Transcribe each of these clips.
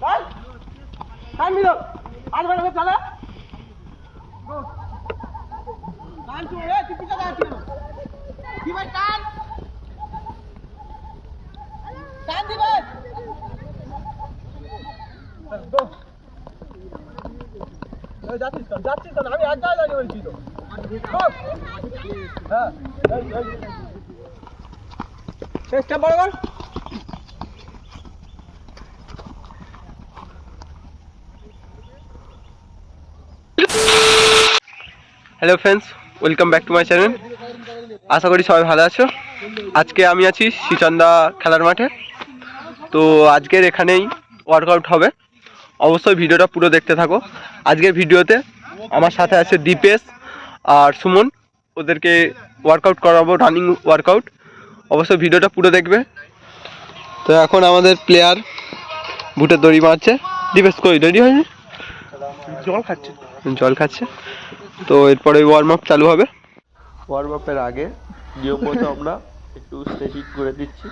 টান দিল আজ করে চালা টান চলে তুই পিছা যাচ্ছিস কি ভাই টান টান দিবে? যাচ্ছিস তো যাচ্ছিস তো আমি এক জায়গায় বলছি তো। হ্যাঁ এই, এই, এই। এই স্টেপ বরাবর hello friends welcome back to my channel আশা করি সবাই ভালো আছো। আজকে আমি আছি শ্রীচন্দা খেলার মাঠে। তো আজকের এখানেই ওয়ার্কআউট হবে। অবশ্যই ভিডিওটা পুরো দেখতে থাকো। আজকের ভিডিওতে আমার সাথে আছে দীপেশ আর সুমন। ওদেরকে ওয়ার্কআউট করাবো রানিং ওয়ার্কআউট অবশ্যই ভিডিওটা পুরো দেখবে। তো এখন আমাদের প্লেয়ার বুটের দড়ি মারছে। দীপেশ কই রেডি হয়নি? জল খাচ্ছে। জল খাচ্ছে। তো এরপরে ওয়ার্ম আপ চালু হবে। ওয়ার্ম আপের আগে নিয়মমতো আমরা একটু স্ট্রেচিং করে দিচ্ছি।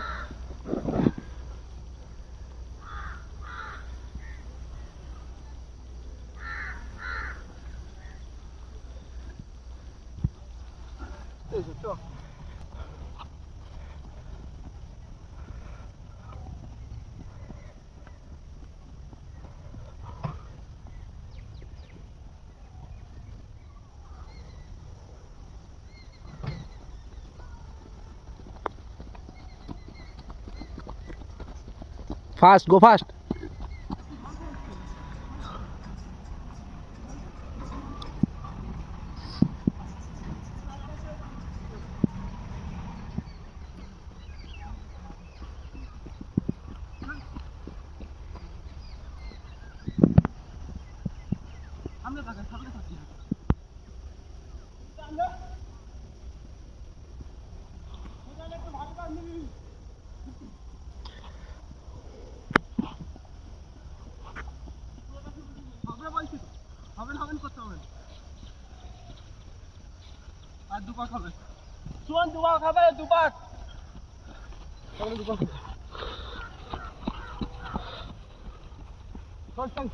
Fast, go fast. আর দুপাক হবে চুয়ান দুপাক হবে দুপাক। দুপাক হবে। চল চল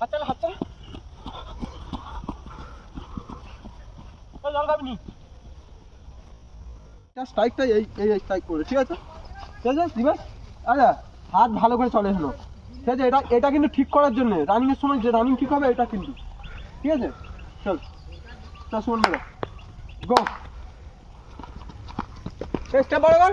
হাত চালা হাত চালা ওই জল খাবি নি স্ট্রাইকটা এই এই স্ট্রাইক করে ঠিক আছে? ঠিক আছে দিবেশ আচ্ছা হাত ভালো করে চলে এলো। ঠিক আছে, এটা এটা কিন্তু ঠিক করার জন্য রানিংয়ের সময় যে রানিং ঠিক হবে, এটা কিন্তু। ঠিক আছে? চল চল, শুন মেরে গো চেষ্টা বরাবর।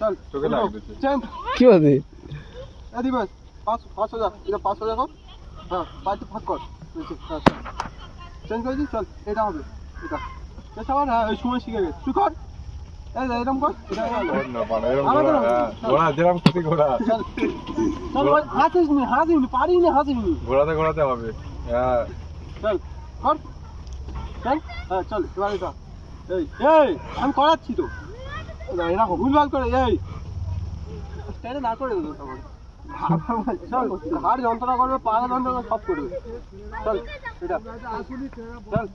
চল কি পাঁচ পাঁচ হাজার এটা পাঁচ হাজার কর হ্যাঁ বাড়িতে ভাগ কর। চেঞ্জ করেছি চল। এটা হবে এটা। কর হ্যাঁ ওই সময় শিখে গেছে। তুই কর। এরকম কর ঘোড়া। হ্যাঁ, ঘোড়া হাসিস নি হাসিস নি পারি নি হাসিস নি। ঘোড়াতে ঘোড়াতে হবে হ্যাঁ। চল কর। চল হ্যাঁ চল এবার এটা এই এই আমি করাচ্ছি তো। এরকম ভুলভাল করে এই। স্ট্যান্ডে না করে দেবো তখন চল হাড় যন্ত্রণা করবে পা যন্ত্রণা সব করবে চল এটা। চল।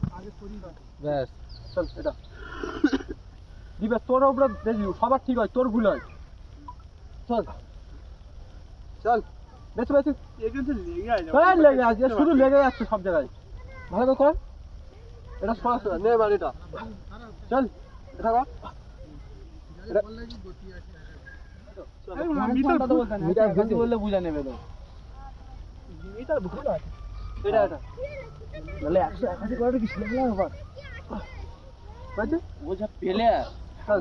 ব্যাস। চল এটা। দিবে তোর উপরে দেখি সবার ঠিক হয় তোর ভুল হয়। চল। চল। বেশি বেশি। হ্যাঁ, লেগে আছে শুধু লেগে যাচ্ছে সব জায়গায়। ভালো করে এটা সরাসরি নে এটা চল এটা কর। বললে বুঝা নেবে তো। মিটার ভুল আছে। এটা এটা। তাহলে একশো একাশি করাটা কি শিখে আবার বুঝছে বোঝা পেলে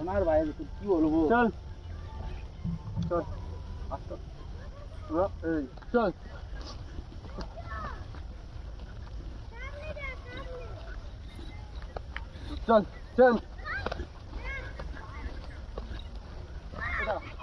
আমার বাইরে কি বলব? চল। চল। আস্তে। চল। চল চল।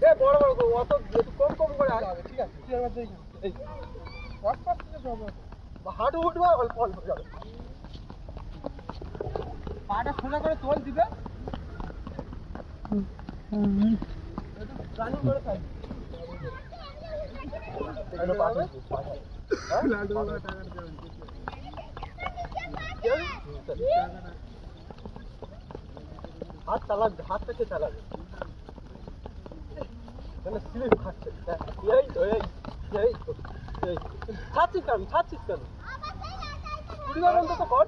এ বড় বড় অত কম কম করে আসবে ঠিক আছে? তুই একবার দেখি এই পাঁচ পাঁচ থেকে হাঁটু উঠবে অল্প অল্প যাবে। পাটা সোজা করে তোল দিবে। রানিং করে। হ্যাঁ? হাত চালাবে হাত থেকে চালাবে। মানে স্লিপ খাচ্ছে এই তো এই এই তো এই ছাড়ছিস কেন ছাড়ছিস কেন কুড়িবার অন্তত কর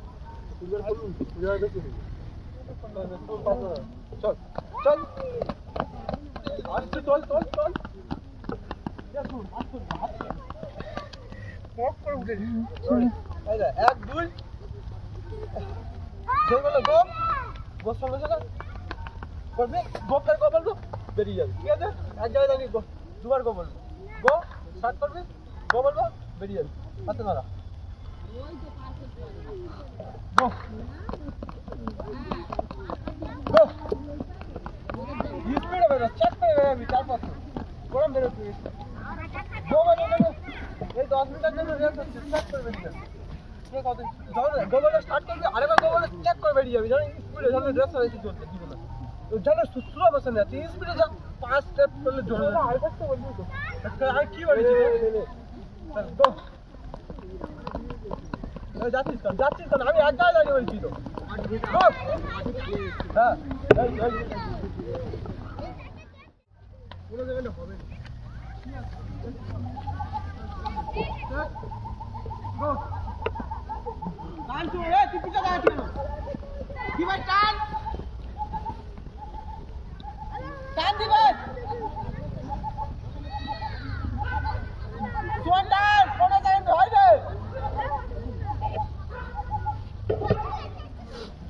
কুড়িবার করুন কুড়িবার দেখুন চল চল আসছে চল চল চল দেখ, এক দুই যেগুলো গো গোর সঙ্গে সঙ্গে করবি গোপটার গো বলব বেরিয়ে যাবে। ঠিক আছে? এক জায়গায় দাঁড়িয়ে গো, দুবার গো বলব। গো স্টার্ট করবি? গো বলব, বেরিয়ে যাবে। হাতে নাড়া গো। গো। স্পিডে বেরো চার করে বেরোবি চার পাঁচ গরম বেরোবি গো মানে এই দশ মিনিটের জন্য রেস্ট হচ্ছে স্টার্ট করে বেরিয়ে যাবে ঠিক আছে যখন গোবলে স্টার্ট করবি, আরেকবার গোবলে চেক করে বেরিয়ে যাবি। যখন স্পিডে যখন রেস্ট হয়েছে যেন সুস্থ বসে না তুই স্পিডে যা পাঁচ স্টেপ করলে জোরে আর কি বলেছি? যাচ্ছিস কেন? যাচ্ছিস কেন? আমি এক জায়গায় দাঁড়িয়ে বলছি তো! হ্যাঁ তো এ তুই পিছা দাঁড়া কেন কি ভাই টান টান দিবে জোর টান কোনো টাইম হয় রে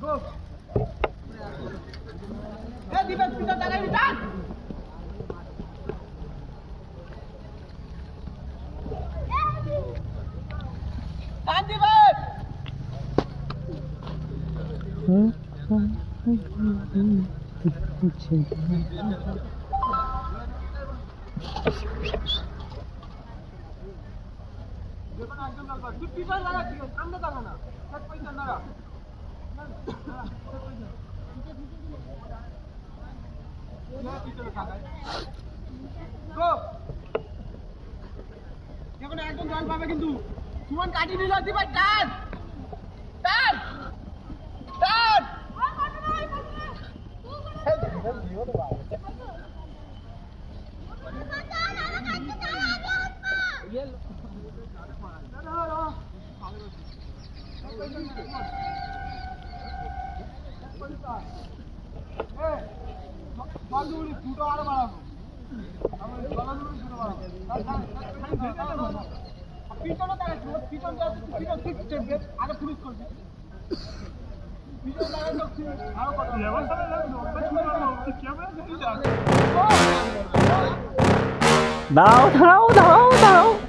গো এ দিবে পিছা দাঁড়াবি টান টান দিবে দেখুন একদম লাগবে তুই পিছন লাগা ঠিক আছে সামনে দাঁড়া না সব পয়সা দাঁড়া দেখুন একদম জল পাবে কিন্তু। সুমন কাটি নিল দিবা টান জলগুলি দাও দাও বাড়াবো